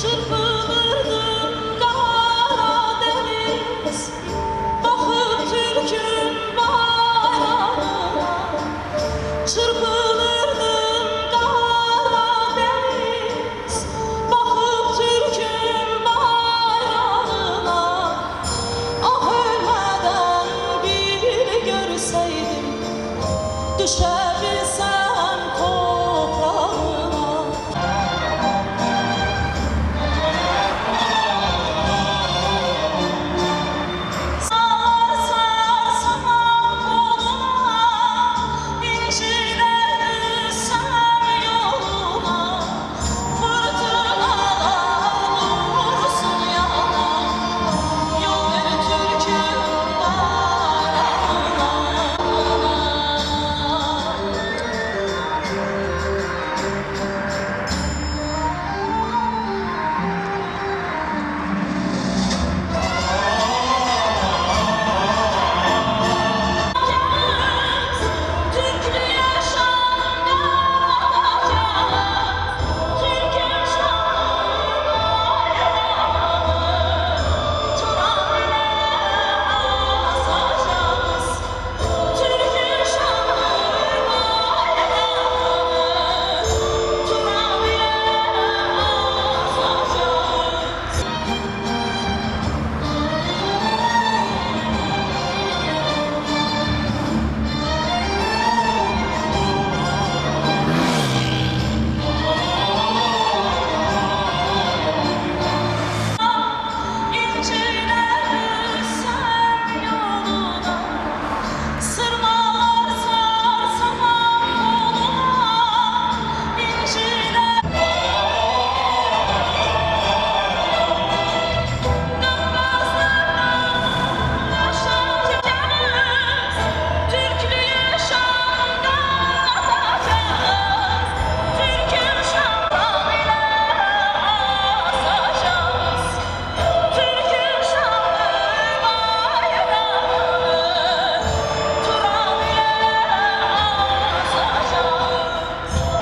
should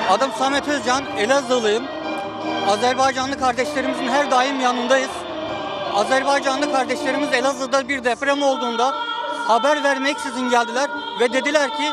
Adım Samet Özcan, Elazığlıyım. Azerbaycanlı kardeşlerimizin her daim yanındayız. Azerbaycanlı kardeşlerimiz Elazığ'da bir deprem olduğunda haber vermeksizin geldiler ve dediler ki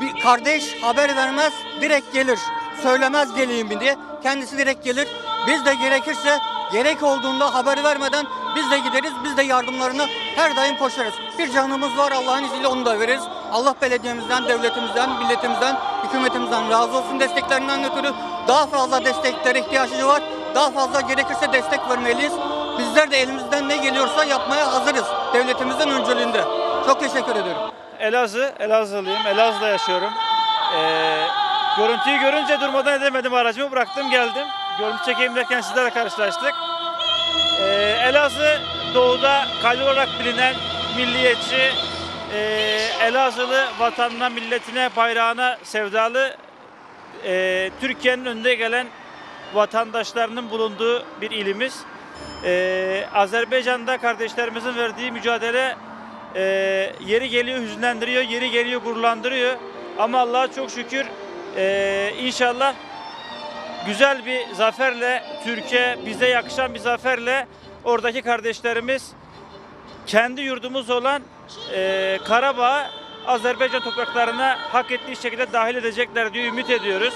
bir kardeş haber vermez direkt gelir. Söylemez geleyim diye. Kendisi direkt gelir. Biz de gerekirse gerek olduğunda haber vermeden biz de gideriz. Biz de yardımlarını her daim koşarız. Bir canımız var Allah'ın izniyle onu da veririz. Allah belediyemizden, devletimizden, milletimizden, hükümetimizden razı olsun desteklerinden ötürü daha fazla desteklere ihtiyacı var. Daha fazla gerekirse destek vermeliyiz. Bizler de elimizden ne geliyorsa yapmaya hazırız. Devletimizin öncülüğünde. Çok teşekkür ediyorum. Elazığ, Elazığlıyım. Elazığ'da yaşıyorum. Ee, görüntüyü görünce durmadan edemedim aracımı bıraktım geldim. Görüntü çekeyim derken sizlerle karşılaştık. Ee, Elazığ doğuda kalbi olarak bilinen milliyetçi, e, Elazığlı vatanına, milletine, bayrağına sevdalı e, Türkiye'nin önde gelen vatandaşlarının bulunduğu bir ilimiz. Ee, Azerbaycan'da kardeşlerimizin verdiği mücadele e, yeri geliyor hüzünlendiriyor, yeri geliyor gururlandırıyor. Ama Allah'a çok şükür e, inşallah güzel bir zaferle Türkiye bize yakışan bir zaferle oradaki kardeşlerimiz kendi yurdumuz olan e, Karabağ Azerbaycan topraklarına hak ettiği şekilde dahil edecekler diye ümit ediyoruz.